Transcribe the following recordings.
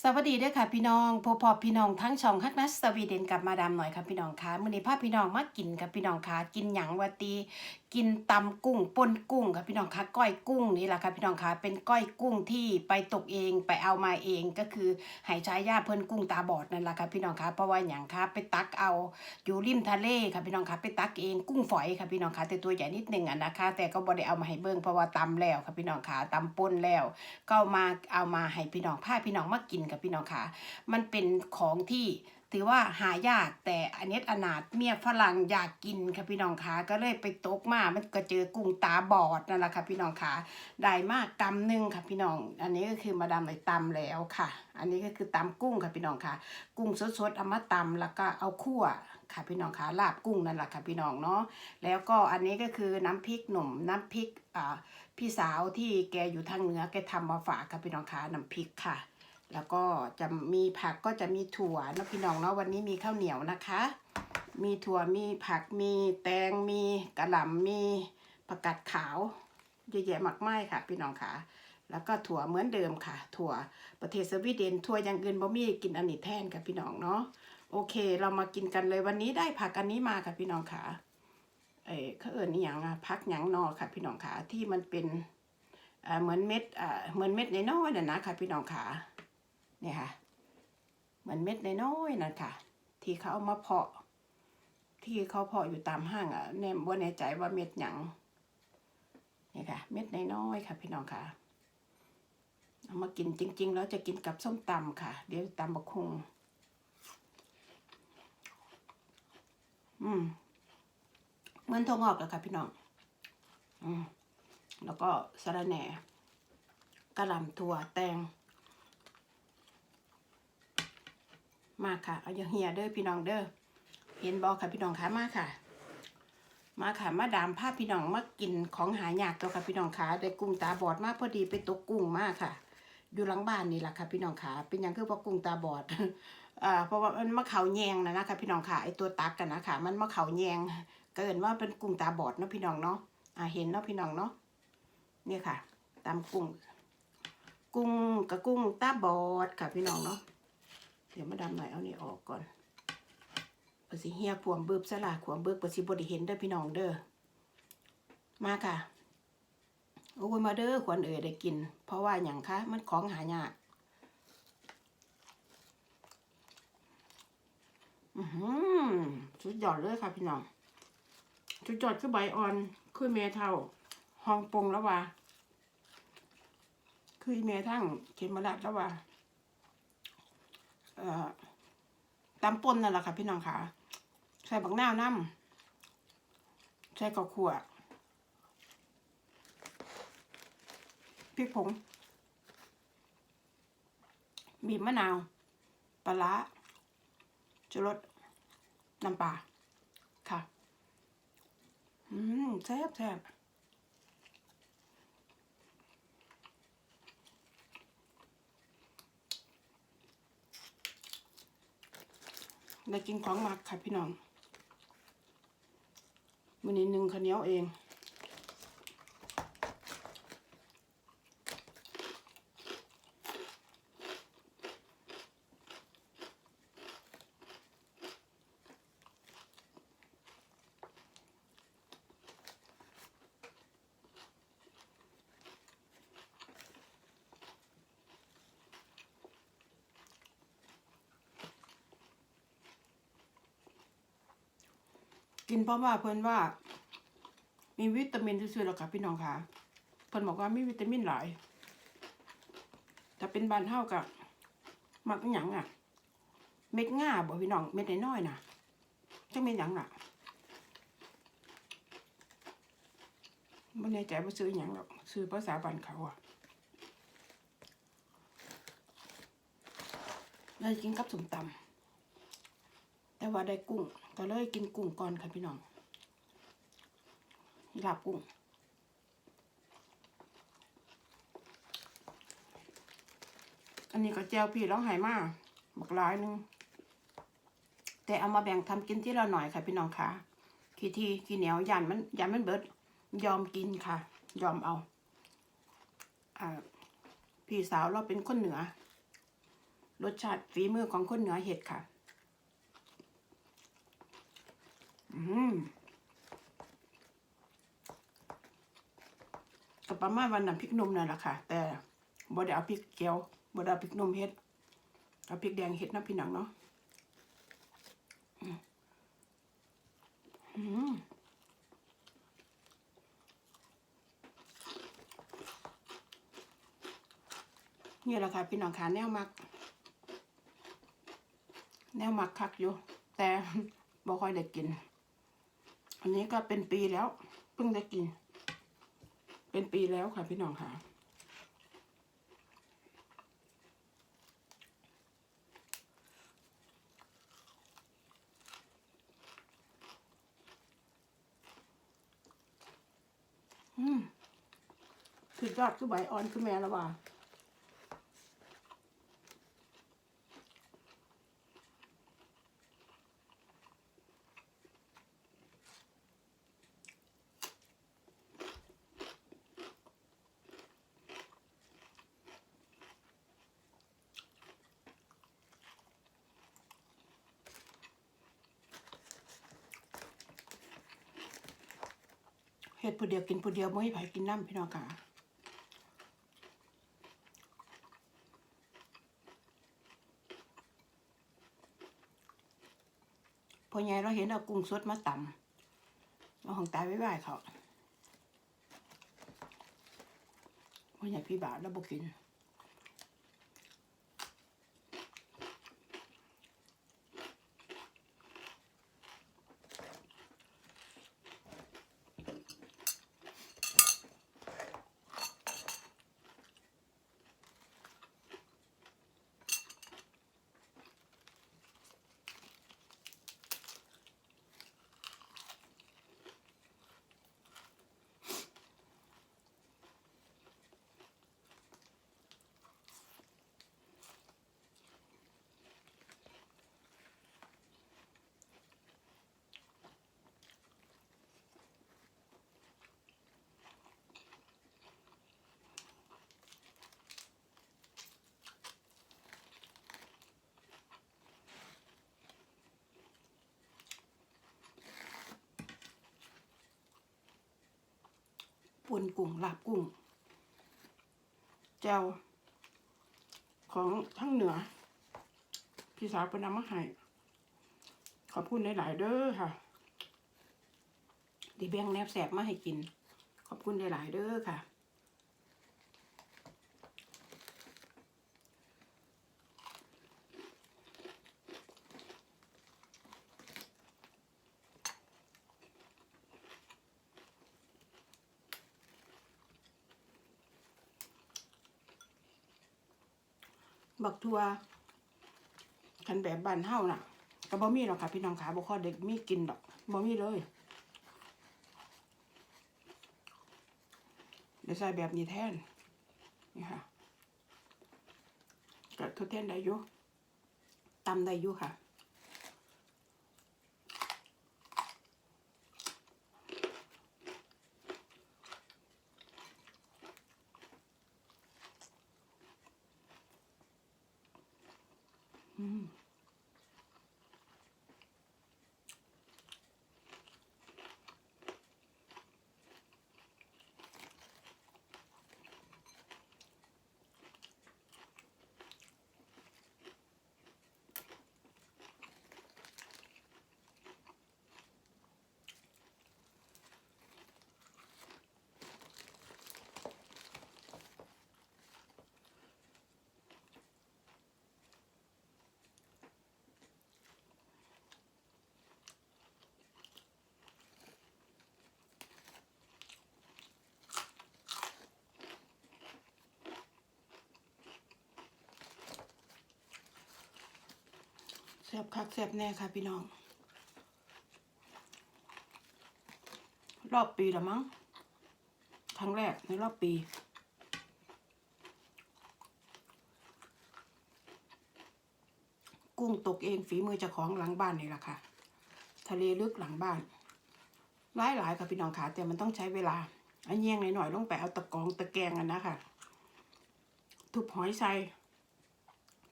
สวัสดีด้วยค่ะพี่น้องพบพอพี่น้องทั้งช่องฮักนัสสวีเดนกับมาดามหน่อยค่ะพี่น้องคะมื้อนี้พาพี่น้องมากินกับพี่น้องคะกินหยังวะตี กินตำกุ้งป่นกุ้งค่ะพี่น้องคะก้อยกุ้งนี่แหละค่ะพี่น้องคะเป็นก้อยกุ้งที่ไปตกเองไปเอามาเองก็คือหายใช้ยาเพิ่นกุ้งตาบอดนั่นแหละค่ะพี่น้องคะเพราะว่าหยังคะไปตักเอาอยู่ริมทะเลค่ะพี่น้องคะไปตักเองกุ้งฝอยค่ะพี่น้องคะแต่ตัวใหญ่นิดหนึงอะนะคะ แต่ก็บ่ได้เอามาให้เบิ่งเพราะว่าตำแล้วค่ะพี่น้องคะตำป่นแล้ว ก็เอามาเอามาให้พี่น้องพาพี่น้องมากินกับพี่น้องคะมันเป็นของที่ ถือว่าหายากแต่อันเนี้อนาถเมียฝรั่งอยากกินค่ะพี่น้องค่ะก็เลยไปตกมา มันก็เจอกุ้งตาบอดนั่นแหละค่ะพี่น้องค่ะได้มากกำหนึ่งค่ะพี่น้อง อันนี้ก็คือมาดามเลยตำแล้วค่ะ อันนี้ก็คือตำกุ้งค่ะพี่น้องค่ะกุ้งสดๆเอามาตำแล้วก็เอาคั่วค่ะพี่น้องค่ะลาบกุ้งนั่นแหละค่ะพี่น้องเนาะแล้วก็อันนี้ก็คือน้ำพริกหนุ่มน้ำพริกอ่าพี่สาวที่แกอยู่ทางเหนือแกทำมาฝากค่ะพี่น้องค่ะน้ำพริกค่ะ แล้วก็จะมีผักก็จะมีถั่วนะพี่น้องเนาะวันนี้มีข้าวเหนียวนะคะ มีถั่วมีผักมีแตงมีกระหล่ำมีผักกาดขาวเยอะแยะมากมายค่ะ พี่น้องค่ะ แล้วก็ถั่วเหมือนเดิมค่ะ ถั่วประเทศสวีเดนถั่วอย่างอื่นบ่มีกินอันนี้แทนค่ะพี่น้องเนาะโอเค เรามากินกันเลยวันนี้ได้ผักอันนี้มาค่ะพี่น้องค่ะเอ้เขาเอิญนี่อย่างอะผักหยังนอค่ะ พี่น้องค่ะที่มันเป็นอ่าเหมือนเม็ดอ่าเหมือนเม็ดน้อยๆน่ะนะค่ะพี่น้องค่ะ เนี่ยค่ะ เหมือนเม็ดน้อยๆนะค่ะ ที่เขาเอามาเพาะ ที่เขาเพาะอยู่ตามห้างอะแน่ว่แน่ใจว่าเม็ดหยังเนี่ยค่ะ เม็ดน้อยๆค่ะ พี่น้องค่ะ เอามากินจริง ๆ แล้วจะกินกับส้มตำค่ะ เดี๋ยวตำบักคุงอืมเหมือนทองออกแล้วค่ะ พี่น้อง อืมแล้วก็สะระแหน่กระหล่ำถั่วแตง มาค่ะ เอาอย่างเฮียเด้อพี่น้องเด้อเห็นบอกค่ะพี่น้องคะมาค่ะ มาค่ะมาดามภาพี่น้องมากินของหายากตัวค่ะพี่น้องคะได้กุ้งตาบอดมากพอดีไปตกกุ้งมากค่ะ อยู่หลังบ้านนี่แหละค่ะ พี่น้องคะเป็นหยังคือว่ากุ้งตาบอดอ่าเพราะว่ามันมะเขาแยงนะนะคะพี่น้องค่ะไอตัวตักกันนะคะมันมะเขาแยงเกินว่าเป็นกุ้งตาบอดเนาะพี่น้องเนาะอ่าเห็นเนาะพี่น้องเนาะเนี่ยค่ะ ตามกุ้งกุ้งกับกุ้งตาบอดค่ะพี่น้องเนาะ เดี๋ยวมาดำหน่อยเอานี่ออกก่อนปสิเฮียขวมเบิบสลาขวมเบิกปสิบไดิเห็นเด้อพี่น้องเด้อ มาค่ะ โอ้ยมาเด้อขวัญเอ๋ยได้กิน เพราะว่าอย่างคะมันของหายากอือหือสุดยอดเลยค่ะพี่น้องสุดยอดคือใบอ่อนคือเมท่าห้องปงแล้วว่าคือเมทั้งเข็มรัดแล้วว่า ตำป่นนั่นแหละค่ะพี่น้องค่ะ ใส่บักน้าน้ำใส่กระขัวพริกผง บีบมะนาว ปลาร้าจุรสน้ำปลาค่ะ อืมแซ่บแซ่บ ได้กินของหมักค่ะพี่น้องมือนี้หนึ่งข้าวเหนียวเอง กินเพราะว่าเพิ่อนว่า มีวิตามินที่สุดแล้วค่ะพี่น้องค่ะ เพิ่อนบอกว่ามีวิตามินหลายถ้าเป็นบานเท่ากับมักหยังอะ เม็ดง่าบ่พี่น้องเม็ดน้อยๆน่ะจังเม็ดหยังน่ะไม่แน่ใจว่าซื้ออหยังหรอกซื้อภาษาบ้านเขาอะเลยกินกับสมตำ แต่ว่าได้กุ้ง ก็เลยกินกุ้งก่อนค่ะพี่น้องลาบกุ้งอันนี้ก็แจวพี่ร้องไห้มากบักหลายหนึง แต่เอามาแบ่งทำกินที่เราหน่อยค่ะพี่น้องค่ะขี้ที่ขี้เหนียวยันมันยันมันเบิด ยอมกินค่ะ ยอมเอาอ่าพี่สาวเราเป็นคนเหนือ รสชาติฝีมือของคนเหนือเห็ดค่ะ อืม ก็ประมาณวันน้ำพริกนมนั่นแหละค่ะ แต่บ่ได้เอาพริกเกียวบ่ได้เอาพริกนมเฮ็ดเอาพริกแดงเฮ็ดนะพี่น้องเนาะอืมนี่แหละค่ะพี่น้องค่ะแนวมัก แนวมักคักอยู่ แต่บ่ค่อยได้กิน อันนี้ก็เป็นปีแล้วเพิ่งได้กิน เป็นปีแล้วค่ะพี่น้องค่ะอืมคือยอดคือใบอ่อนคือแม่แล้วว่า เฮ็ดผู้เดียวกินผู้เดียวไม่ให้ไผกินน้ำพี่น้องค่ะพอใหญ่เราเห็นเอากุ้งสดมาตำเราของตายไว้ไว้เขาพอใหญ่พี่บ่าวแล้วบอกกิน ป่นกุ้งลาบกุ้งแจวของทั้งเหนือ พี่สาวปนนำมาให้ขอบคุณหลาย ๆ เด้อค่ะดีแบงแนบแสบมาให้กิน ขอบคุณหลาย ๆ เด้อค่ะ บักทัวคันแบบบ้านเฮาน่ะก็บ่มีหรอกค่ะ พี่น้องขาบ่ค่อเด็กมีกินดอกบ่มีเลยเดี๋ยวใส่แบบนี้แทนนี่ค่ะก็ทดแทนได้อยู่ตำได้อยู่ค่ะ อื แซ่บคักแซ่บแน่ค่ะพี่น้อง รอบปีละมั้งครั้งแรกในรอบปี กุ้งตกเองฝีมือเจ้าของหลังบ้านนี่แหละค่ะ ทะเลลึกหลังบ้านหลายหลายๆค่ะพี่น้องค่ะแต่มันต้องใช้เวลาอันเยี่ยงหน่อยๆลงไปเอาตะกรองตะแกงอันนะค่ะทุบหอยใส่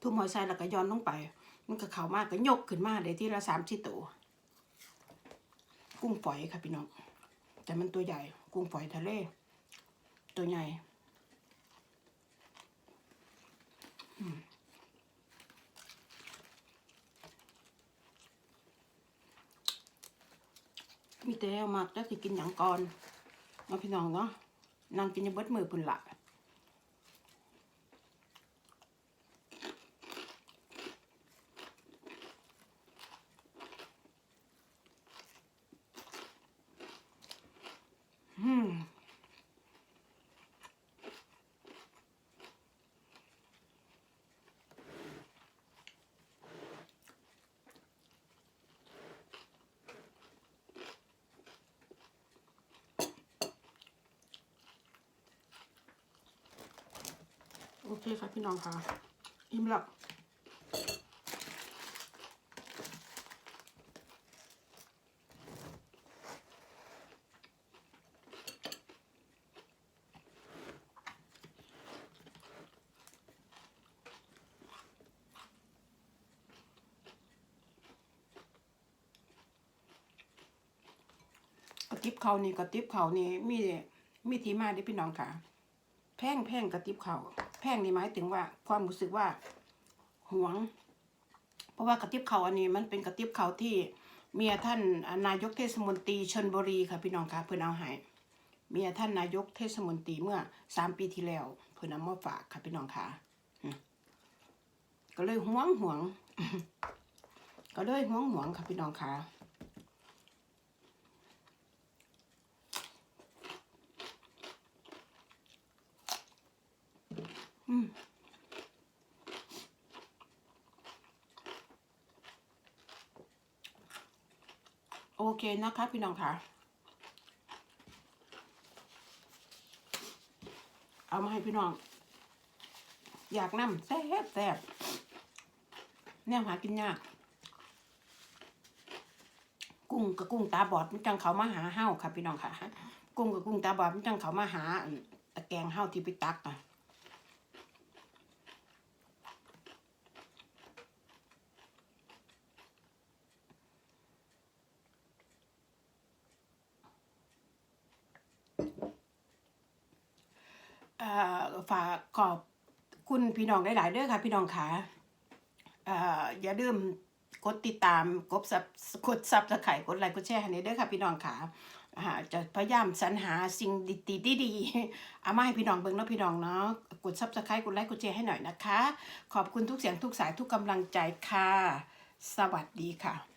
ทุ่มหอยใส่แล้วก็ย้อนลงไป มันก็เข้ามากก็ยกขึ้นมาได้ที่ละสามชิ้ตัว กุ้งฝอยค่ะพี่น้อง แต่มันตัวใหญ่ กุ้งฝอยทะเล ตัวใหญ่มีแต่เอามากแล้วสิกินอย่างก่อน มาพี่น้องเนาะนางกินยังเบิดมือพุ่นละ อืม โอเคค่ะพี่น้องค่ะ อิ่มแล้วกระติบเขานี่กระติบเขานี่มีมีที่มาได้พี่น้องค่ะ แพงแพงกระติบเขา แพงนี่หมายถึงว่าความรู้สึกว่าหวง เพราะว่ากระติบเขาอันนี้มันเป็นกระติบเขาที่เมียท่านนายกเทศมนตรีชนบุรีค่ะพี่น้องคะเพื่อนเอาให้เมียท่านนายกเทศมนตรีเมื่อสามปีที่แล้ว เพื่อนเอามาฝากค่ะพี่น้องคะก็เลยหวงหวง ก็เลยหวงหวงค่ะพี่น้องคะ โอเคนะคะพี่น้องค่ะ เอามาให้พี่น้อง อยากนำแซ่บแซ่บแนวหากินยาก กุ้งกับกุ้งตาบอดมันจังเขามาหาเห่าค่ะพี่น้องค่ะ กุ้งกับกุ้งตาบอดมันจังเขามาหาตะแกงเห่าที่ไปตักอะ ฝากขอบคุณพี่น้องหลาย ๆเด้อค่ะ พี่น้องค่ะอย่าลืมกดติดตามกดซับกดซับสไครต์กดไลค์กดแชร์ให้หน่อยเด้อค่ะ พี่น้องค่ะอ่าจะพยายามสรรหาสิ่งดีๆดีๆเอามาให้พี่น้องเบิ่งเนาะพี่น้องเนาะกดซับสไครต์กดไลค์กดแชร์ให้หน่อยนะคะ ขอบคุณทุกเสียงทุกสายทุกกำลังใจค่ะ สวัสดีค่ะ